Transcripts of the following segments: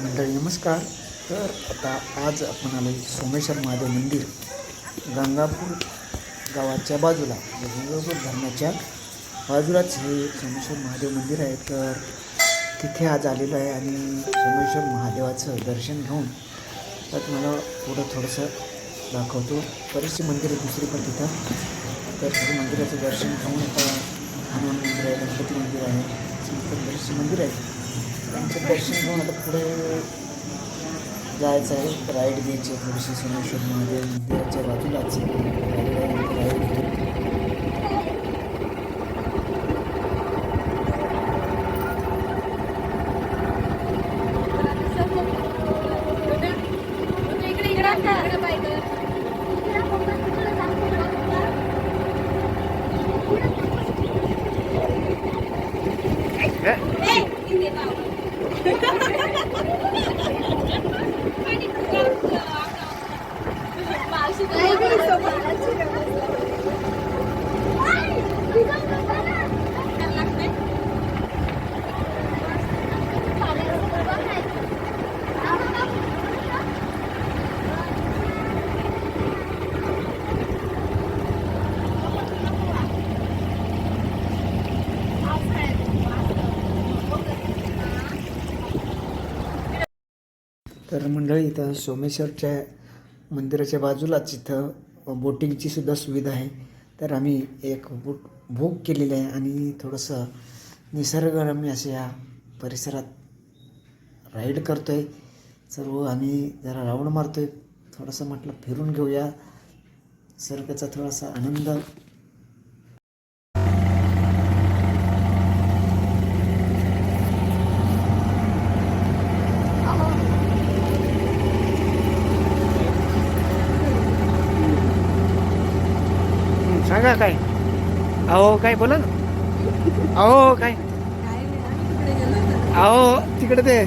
मंडळी नमस्कार. तर आता आज आपण आलो सोमेश्वर महादेव मंदिर गंगापूर गावाच्या बाजूला. म्हणजे गंगापूर धरणाच्या बाजूलाच हे सोमेश्वर महादेव मंदिर आहे. तर तिथे आज आलेलो आहे आणि सोमेश्वर महादेवाचं दर्शन घेऊन तर मला पुढं थोडंसं दाखवतो. बरीचशी मंदिरं दुसरी पण तिथं. तर तिथे मंदिराचं दर्शन घेऊन आता हनुमान मंदिर आहे गणपती मंदिर आहे. अशी बरीचशी मंदिर आहेत. त्यांचं दर्शन घेऊन आता पुढे जायचं आहे. राईड घ्यायची आहे थोडीशी सोमेश्वर महादेव मंदिराच्या बाजूलाच राईड घेतो इकडे इकडे इकडे बाय कर तर मंडळी इथं सोमेश्वरच्या मंदिराच्या बाजूलाच इथं बोटिंगची सुद्धा सुविधा आहे. तर आम्ही एक बोट बुक केलेली आहे आणि थोडंसं निसर्गरम्य अशा या परिसरात राईड करतो आहे सर्व आम्ही जरा राऊंड मारतो आहे थोडंसं म्हटलं फिरून घेऊया. निसर्गाचा थोडासा आनंद सांगा काय? अहो काय बोला ना. अहो काय? अहो तिकडे ते.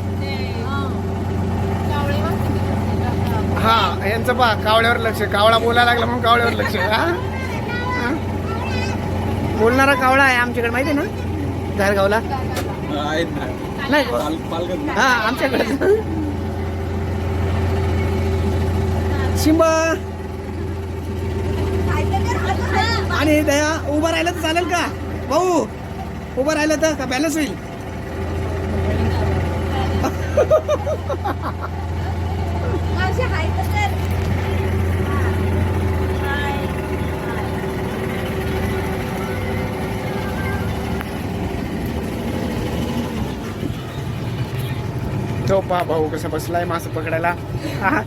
हा यांचं पहा कावळ्यावर लक्ष. कावळा बोलायला लागला म्हणून कावळ्यावर लक्ष. हा? बोलणारा कावळा आहे आमच्याकडे माहिती आहे ना? धारगावला. नाही हा आमच्याकडे. शिंबा. आणि दया उभं राहिलं तर चालेल का? भाऊ उभं राहिलं तर का बॅलन्स होईल? तो पा भाऊ कसा बसलाय मासं पकडायला हा.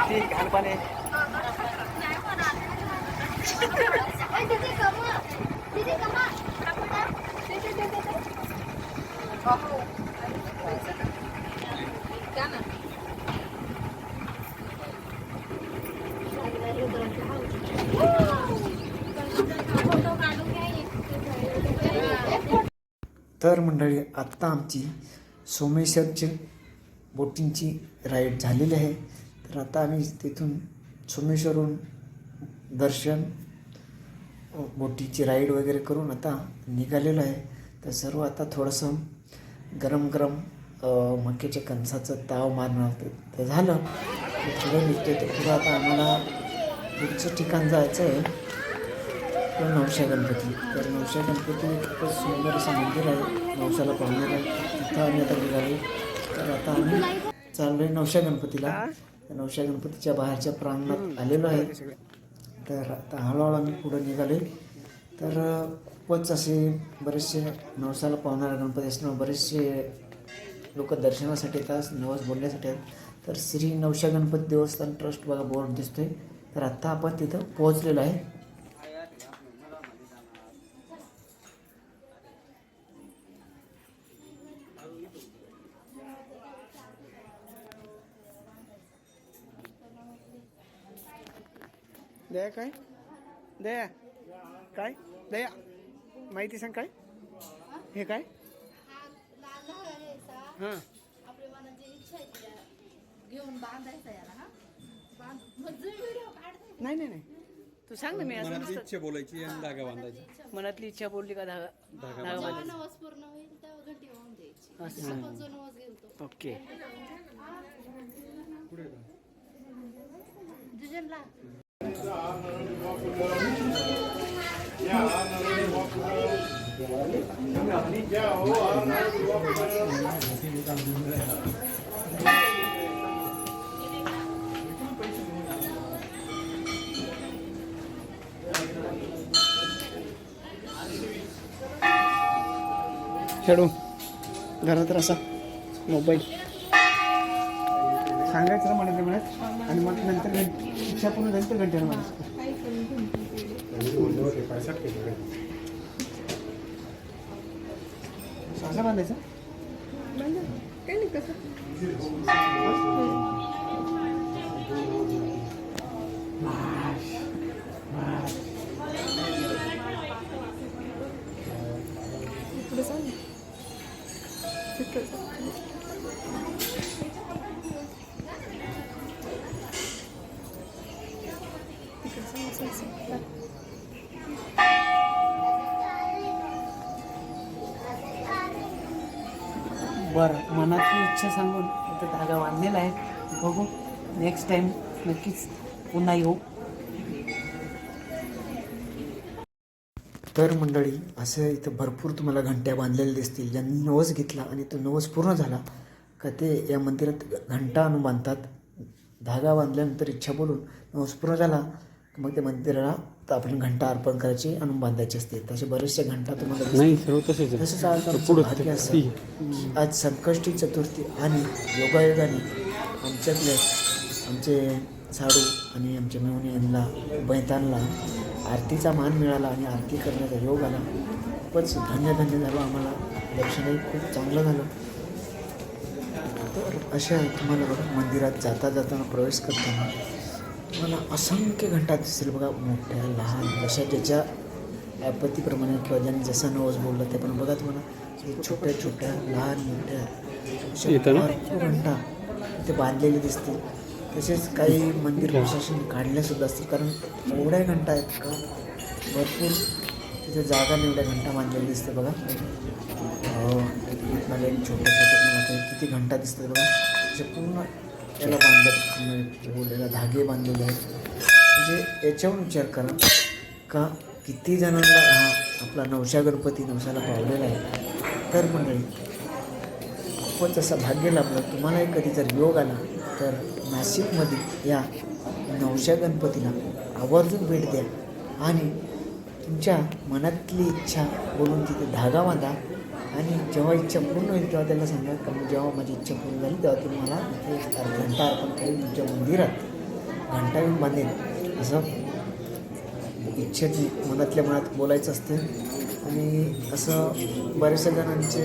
ती घाणपाणी तर मंडळी आत्ता आमची सोमेश्वरची बोटिंगची राईड झालेली आहे. तर आता आम्ही तिथून सोमेश्वरहून दर्शन बोटीची राईड वगैरे करून आता निघालेलो आहे. तर सर्व आता थोडंसं गरम गरम मक्याच्या कणसाचं ताव मारणार ते ते झालं. की पुढे निघतो तर पुढं आता आम्हाला पुढचं ठिकाण जायचं आहे तर नवशा गणपती. तर नवशा गणपती खूपच सुंदर असं मंदिर आहे. नवशाला पाहणार आहे. तिथं आम्ही आता निघालो. तर आता आम्ही चाललो आहे नवशा गणपतीला. नवशा गणपतीच्या बाहेरच्या प्रांगणात आलेलो आहे. तर आता हळूहळू आम्ही पुढं निघालो तर खूपच असे बरेचसे नवसाला पावणारा गणपती असल्यामुळे बरेचसे लोक दर्शनासाठी येतात नवस बोलण्यासाठी आहेत तर श्री नवशा गणपती देवस्थान ट्रस्ट बघा बोर्ड दिसतोय. तर आत्ता आपण तिथं पोहोचलेलो आहे. दया काय? दया. काय? दया. माहिती सांग काय? हे काय? हा. आपल्या मनाची इच्छा आहे घेऊन बांधायचा याला नाही नाही नाही. तू सांग ना मी असं इच्छा बोलायची आणि धागा बांधायचा. मनातली इच्छा बोलली का धागा धागा जेव्हा बांधायचा. नवस पूर्ण होईल तेव्हा घंटी वाहून द्यायची. असं. आपण जो नवस घेतो ओके. खेळू. घरात असा मोबाईल. सांगायचं ना म्हणत म्हणत आणि मग नंतर घं- इच्छा पूर्ण झाली तर घंट्यानं म्हणायचं असं बांधायचं. बरं मनातली इच्छा सांगून इथं धागा बांधलेला आहे. बघू नेक्स्ट टाईम नक्कीच पुन्हा येऊ. तर मंडळी असं इथं भरपूर तुम्हाला घंट्या बांधलेल्या दिसतील. ज्यांनी नवस घेतला आणि तो नवस पूर्ण झाला का ते या मंदिरात घंटा आणून बांधतात. धागा बांधल्यानंतर इच्छा बोलून नवस पूर्ण झाला मग त्या मंदिराला तर आपण घंटा अर्पण करायची आणून बांधायची असते. तसे बरेचसे घंटा तुम्हाला. नाही सर्व तसेच तसंच आज आज संकष्टी चतुर्थी आणि योगायोगाने आमच्यातले आमचे साडू आणि आमच्या मेहुणी यांना बैतांना आरतीचा मान मिळाला आणि आरती करण्याचा योग आला. खूपच धन्य धन्य झालो आम्हाला. दर्शनही खूप चांगलं झालं. तर अशा तुम्हाला बघा मंदिरात जाता जाताना प्रवेश करताना तुम्हाला असंख्य घंटा दिसतील बघा मोठ्या लहान जशा ज्याच्या आपत्तीप्रमाणे किंवा ज्यांनी जसं नवस बोललं ते पण बघा तुम्हाला. छोट्या छोट्या लहान मोठ्या घंटा ते बांधलेले दिसतील. तसेच काही मंदिर प्रशासन काढलेसुद्धा असतील कारण एवढ्या घंटा आहेत का? भरपूर तिथे जागा एवढ्या घंटा बांधलेल्या दिसते बघा. अं, मला एक छोटे छोटे पण आता किती घंटा दिसतात बघा. पूर्ण त्याला बांधत बोललेला धागे बांधलेले आहेत. म्हणजे याच्यावर विचार करा का किती जणांना हा आपला नवशा गणपती नवशाला पावलेला आहे. तर मंडळी खूपच असा भाग्य लाभलं तुम्हालाही कधी जर योग आला तर नाशिकमध्ये या नवशा गणपतीला आवर्जून भेट द्या. आणि तुमच्या मनातली इच्छा बोलून तिथे धागा बांधा. आणि जेव्हा इच्छा पूर्ण होईल तेव्हा त्याला सांगा का जेव्हा माझी इच्छा पूर्ण झाली तेव्हा तुम्ही मला इथे एक घंटा अर्पण करेल तुमच्या मंदिरात. घंटा येऊन बांधेल असं इच्छा जी मनातल्या मनात बोलायचं असते. आणि असं बऱ्याचशा जणांचे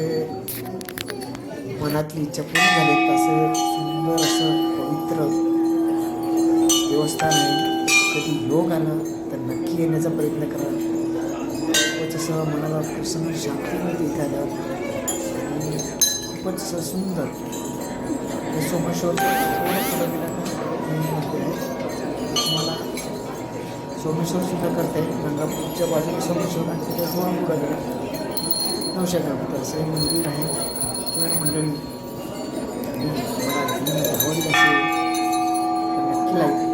मनातली इच्छा पूर्ण झाली असं सुंदर असं पवित्र देवस्थान आहे. कधी योग आला तर नक्की येण्याचा प्रयत्न करा. खूपच असं मनाला प्रसन्न शांती मिळते इथे आणि खूपच असं सुंदर सोमेश्वर तुम्हाला सोमेश्वर सुद्धा करता येईल गंगापूरच्या बाजूला सोमेश्वर आणि तिथे थोडा पुढं गेला नवशा गणपती असं हे मंदिर आहे तर मंडळी आवडील असेल तर नक्की लाईक